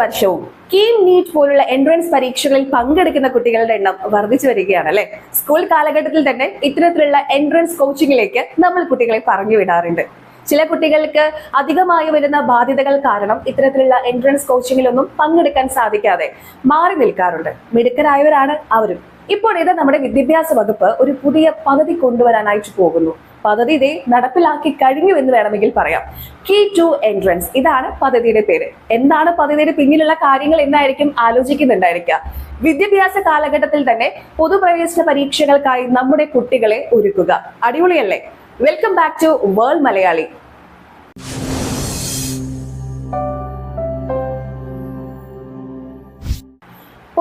വർഷവും. കീം നീറ്റ് പോലുള്ള എൻട്രൻസ് പരീക്ഷകളിൽ പങ്കെടുക്കുന്ന കുട്ടികളുടെ എണ്ണം വർദ്ധിച്ചു വരികയാണ് അല്ലെ? സ്കൂൾ കാലഘട്ടത്തിൽ തന്നെ ഇത്തരത്തിലുള്ള എൻട്രൻസ് കോച്ചിങ്ങിലേക്ക് നമ്മൾ കുട്ടികളെ പറഞ്ഞു വിടാറുണ്ട്. ചില കുട്ടികൾക്ക് അധികമായി വരുന്ന ബാധ്യതകൾ കാരണം ഇത്തരത്തിലുള്ള എൻട്രൻസ് കോച്ചിങ്ങിലൊന്നും പങ്കെടുക്കാൻ സാധിക്കാതെ മാറി നിൽക്കാറുണ്ട്. മിടുക്കരായവരാണ് അവരും. ഇപ്പോൾ ഇത് നമ്മുടെ വിദ്യാഭ്യാസ വകുപ്പ് ഒരു പുതിയ പദ്ധതി കൊണ്ടുവരാനായിട്ട് പോകുന്നു. പദ്ധതി ഇതേ നടപ്പിലാക്കി കഴിഞ്ഞു എന്ന് വേണമെങ്കിൽ പറയാം. കീ ടു എൻട്രൻസ് ഇതാണ് പദ്ധതിയുടെ പേര്. എന്താണ് പദ്ധതിയുടെ പിന്നിലുള്ള കാര്യങ്ങൾ എന്നായിരിക്കും ആലോചിക്കുന്നുണ്ടായിരിക്കുക. വിദ്യാഭ്യാസ കാലഘട്ടത്തിൽ തന്നെ പൊതുപ്രവേശന പരീക്ഷകൾക്കായി നമ്മുടെ കുട്ടികളെ ഒരുക്കുക. അടിപൊളിയല്ലേ? Welcome back to world Malayali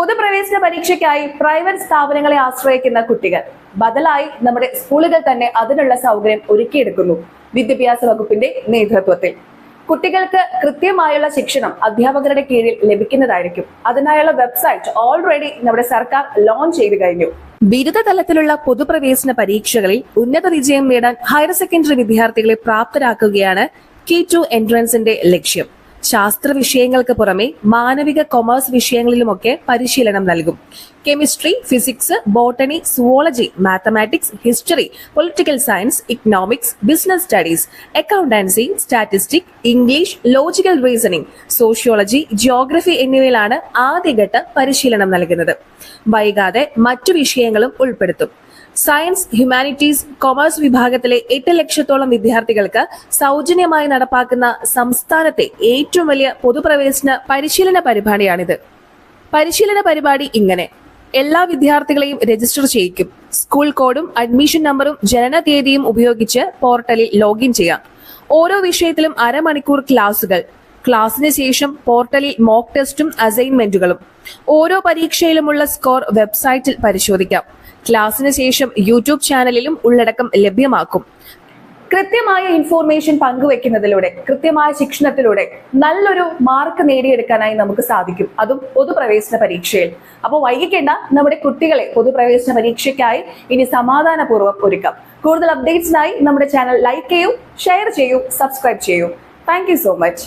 പൊതുപ്രവേശന പരീക്ഷയ്ക്കായി പ്രൈവറ്റ് സ്ഥാപനങ്ങളെ ആശ്രയിക്കുന്ന കുട്ടികൾ. ബദലായി നമ്മുടെ സ്കൂളുകൾ തന്നെ അതിനുള്ള സൗകര്യം ഒരുക്കിയെടുക്കുന്നു വിദ്യാഭ്യാസ വകുപ്പിന്റെ നേതൃത്വത്തിൽ. കുട്ടികൾക്ക് കൃത്യമായുള്ള ശിക്ഷണം അധ്യാപകരുടെ കീഴിൽ ലഭിക്കുന്നതായിരിക്കും. അതിനായുള്ള വെബ്സൈറ്റ് ഓൾറെഡി നമ്മുടെ സർക്കാർ ലോഞ്ച് ചെയ്തു കഴിഞ്ഞു. ബിരുദ തലത്തിലുള്ള പൊതുപ്രവേശന പരീക്ഷകളിൽ ഉന്നത വിജയം നേടാൻ ഹയർ സെക്കൻഡറി വിദ്യാർത്ഥികളെ പ്രാപ്തരാക്കുകയാണ് കെ ടു എൻട്രൻസിന്റെ ലക്ഷ്യം. ശാസ്ത്ര വിഷയങ്ങൾക്ക് പുറമെ മാനവിക കൊമേഴ്സ് വിഷയങ്ങളിലുമൊക്കെ പരിശീലനം നൽകും. Chemistry physics botany zoology mathematics history political science economics business studies accountancy statistic English logical reasoning sociology geography എന്നിവയിലാണ് ആദ്യഘട്ട പരിശീലനം നൽകുന്നത്. വൈകാതെ മറ്റു വിഷയങ്ങളും ഉൾപ്പെടുത്തും. സയൻസ് ഹ്യൂമാനിറ്റീസ് കൊമേഴ്സ് വിഭാഗത്തിലെ എട്ട് ലക്ഷത്തോളം വിദ്യാർത്ഥികൾക്ക് സൗജന്യമായി നടപ്പാക്കുന്ന സംസ്ഥാനത്തെ ഏറ്റവും വലിയ പൊതുപ്രവേശന പരിശീലന പരിപാടിയാണിത്. പരിശീലന പരിപാടി ഇങ്ങനെ. എല്ലാ വിദ്യാർത്ഥികളെയും രജിസ്റ്റർ ചെയ്യിക്കും. സ്കൂൾ കോഡും അഡ്മിഷൻ നമ്പറും ജനന തീയതിയും ഉപയോഗിച്ച് പോർട്ടലിൽ ലോഗിൻ ചെയ്യാം. ഓരോ വിഷയത്തിലും അരമണിക്കൂർ ക്ലാസുകൾ. ക്ലാസ്സിന് ശേഷം പോർട്ടലിൽ മോക്ക് ടെസ്റ്റും അസൈൻമെന്റുകളും. ഓരോ പരീക്ഷയിലുമുള്ള സ്കോർ വെബ്സൈറ്റിൽ പരിശോധിക്കാം. ക്ലാസ്സിന് ശേഷം യൂട്യൂബ് ചാനലിലും ഉള്ളടക്കം ലഭ്യമാക്കും. കൃത്യമായ ഇൻഫോർമേഷൻ പങ്കുവെക്കുന്നതിലൂടെ കൃത്യമായ ശിക്ഷണത്തിലൂടെ നല്ലൊരു മാർക്ക് നേടിയെടുക്കാനായി നമുക്ക് സാധിക്കും. അതും പൊതുപ്രവേശന പരീക്ഷയിൽ. അപ്പോൾ വൈകിക്കേണ്ട നമ്മുടെ കുട്ടികളെ പൊതുപ്രവേശന പരീക്ഷയ്ക്കായി ഇനി സമാധാനപൂർവം ഒരുക്കാം. കൂടുതൽ അപ്ഡേറ്റ്സിനായി നമ്മുടെ ചാനൽ ലൈക്ക് ചെയ്യൂ ഷെയർ ചെയ്യൂ സബ്സ്ക്രൈബ് ചെയ്യൂ. Thank so much